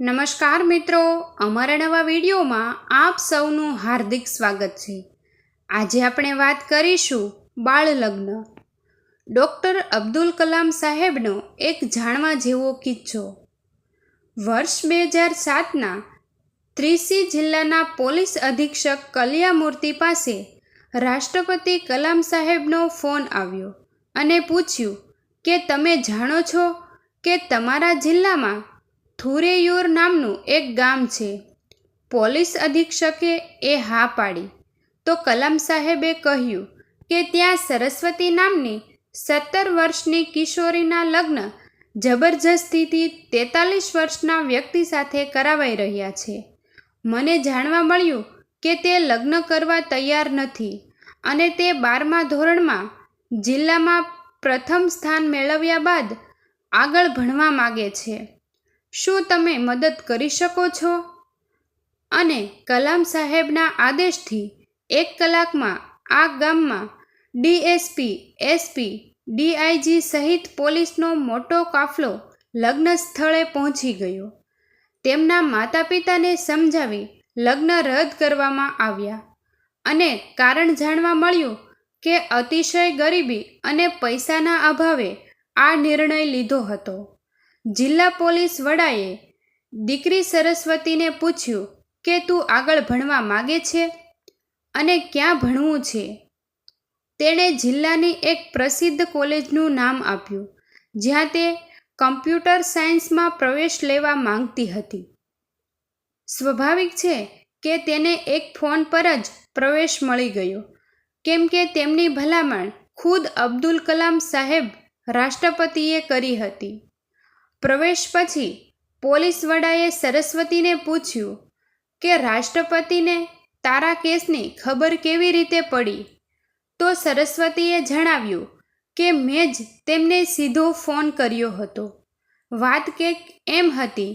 નમસ્કાર મિત્રો, અમારા નવા વિડીયોમાં આપ સૌનું હાર્દિક સ્વાગત છે. આજે આપણે વાત કરીશું બાળ લગ્ન ડૉક્ટર અબ્દુલ કલામ સાહેબનો એક જાણવા જેવો કિસ્સો. વર્ષ બે હજાર સાતના ત્રીસી જિલ્લાના પોલીસ અધિક્ષક કલ્યામૂર્તિ પાસે રાષ્ટ્રપતિ કલામ સાહેબનો ફોન આવ્યો અને પૂછ્યું કે તમે જાણો છો કે તમારા જિલ્લામાં થુરેયુર નામનું એક ગામ છે. પોલીસ અધિક્ષકે એ હા પાડી. તો કલામ સાહેબે કહ્યું કે ત્યાં સરસ્વતી નામની સત્તર વર્ષની કિશોરીના લગ્ન જબરજસ્તીથી તેતાલીસ વર્ષના વ્યક્તિ સાથે કરાવાઈ રહ્યા છે. મને જાણવા મળ્યું કે તે લગ્ન કરવા તૈયાર નથી અને તે બારમા ધોરણમાં જિલ્લામાં પ્રથમ સ્થાન મેળવ્યા બાદ આગળ ભણવા માગે છે. શું તમે મદદ કરી શકો છો? અને કલામ સાહેબના આદેશથી એક કલાકમાં આ ગામમાં ડીએસપી, એસપી, ડીઆઈજી સહિત પોલીસનો મોટો કાફલો લગ્ન સ્થળે પહોંચી ગયો. તેમના માતા પિતાને સમજાવી લગ્ન રદ કરવામાં આવ્યા અને કારણ જાણવા મળ્યું કે અતિશય ગરીબી અને પૈસાના અભાવે આ નિર્ણય લીધો હતો. જિલ્લા પોલીસ વડાએ દીકરી સરસ્વતીને પૂછ્યું કે તું આગળ ભણવા માગે છે અને ક્યાં ભણવું છે? તેણે જિલ્લાની એક પ્રસિદ્ધ કોલેજનું નામ આપ્યું, જ્યાં તે કમ્પ્યુટર સાયન્સમાં પ્રવેશ લેવા માંગતી હતી. સ્વાભાવિક છે કે તેને એક ફોન પર જ પ્રવેશ મળી ગયો, કેમ કે તેમની ભલામણ ખુદ અબ્દુલ કલામ સાહેબ રાષ્ટ્રપતિએ કરી હતી. પ્રવેશ પછી પોલીસ વડાએ સરસ્વતીને પૂછ્યું કે રાષ્ટ્રપતિને તારા કેસની ખબર કેવી રીતે પડી? તો સરસ્વતીએ જણાવ્યું કે મેં જ તેમને સીધો ફોન કર્યો હતો. વાત કંઈક એમ હતી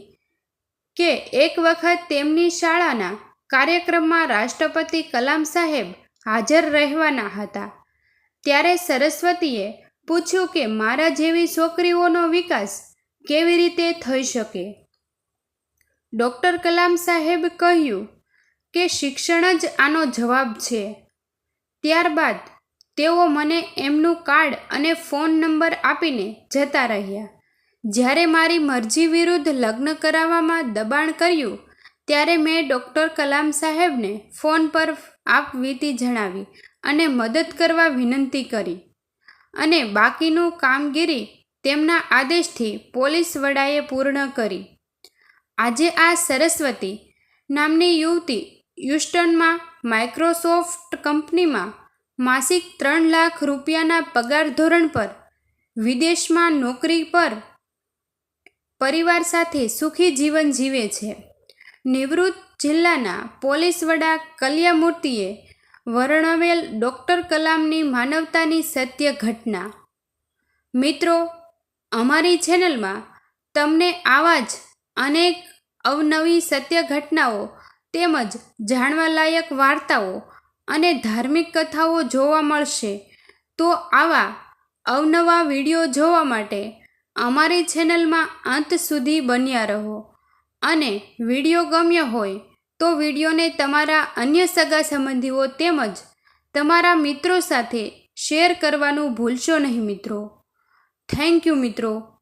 કે એક વખત તેમની શાળાના કાર્યક્રમમાં રાષ્ટ્રપતિ કલામ સાહેબ હાજર રહેવાના હતા. ત્યારે સરસ્વતીએ પૂછ્યું કે મારા જેવી છોકરીઓનો વિકાસ કેવી રીતે થઈ શકે? ડૉક્ટર કલામ સાહેબ કહ્યું કે શિક્ષણ જ આનો જવાબ છે. ત્યારબાદ તેઓ મને એમનું કાર્ડ અને ફોન નંબર આપીને જતા રહ્યા. જ્યારે મારી મરજી વિરુદ્ધ લગ્ન કરાવવામાં દબાણ કર્યું, ત્યારે મેં ડૉક્ટર કલામ સાહેબને ફોન પર આપવીતી જણાવી અને મદદ કરવા વિનંતી કરી. અને બાકીનું કામગીરી તેમના આદેશથી પોલીસ વડાએ પૂર્ણ કરી. આજે આ સરસ્વતી નામની યુવતી યુસ્ટનમાં માઇક્રોસોફ્ટ કંપનીમાં માસિક ત્રણ લાખ રૂપિયાના પગાર ધોરણ પર, વિદેશમાં નોકરી પર, પરિવાર સાથે સુખી જીવન જીવે છે. નિવૃત્ત જિલ્લાના પોલીસ વડા કલ્યામૂર્તિએ વર્ણવેલ ડૉક્ટર કલામની માનવતાની સત્ય ઘટના. મિત્રો અમારી ચેનલમાં તમને આવા જ અનેક અવનવી સત્ય ઘટનાઓ તેમજ જાણવાલાયક વાર્તાઓ અને ધાર્મિક કથાઓ જોવા મળશે. તો આવા અવનવા વીડિયો જોવા માટે અમારી ચેનલમાં અંત સુધી બન્યા રહો. અને વીડિયો ગમ્યો હોય તો વિડીયોને તમારા અન્ય સગા સંબંધીઓ તેમજ તમારા મિત્રો સાથે શેર કરવાનું ભૂલશો નહીં મિત્રો. થેન્ક યુ મિત્રો.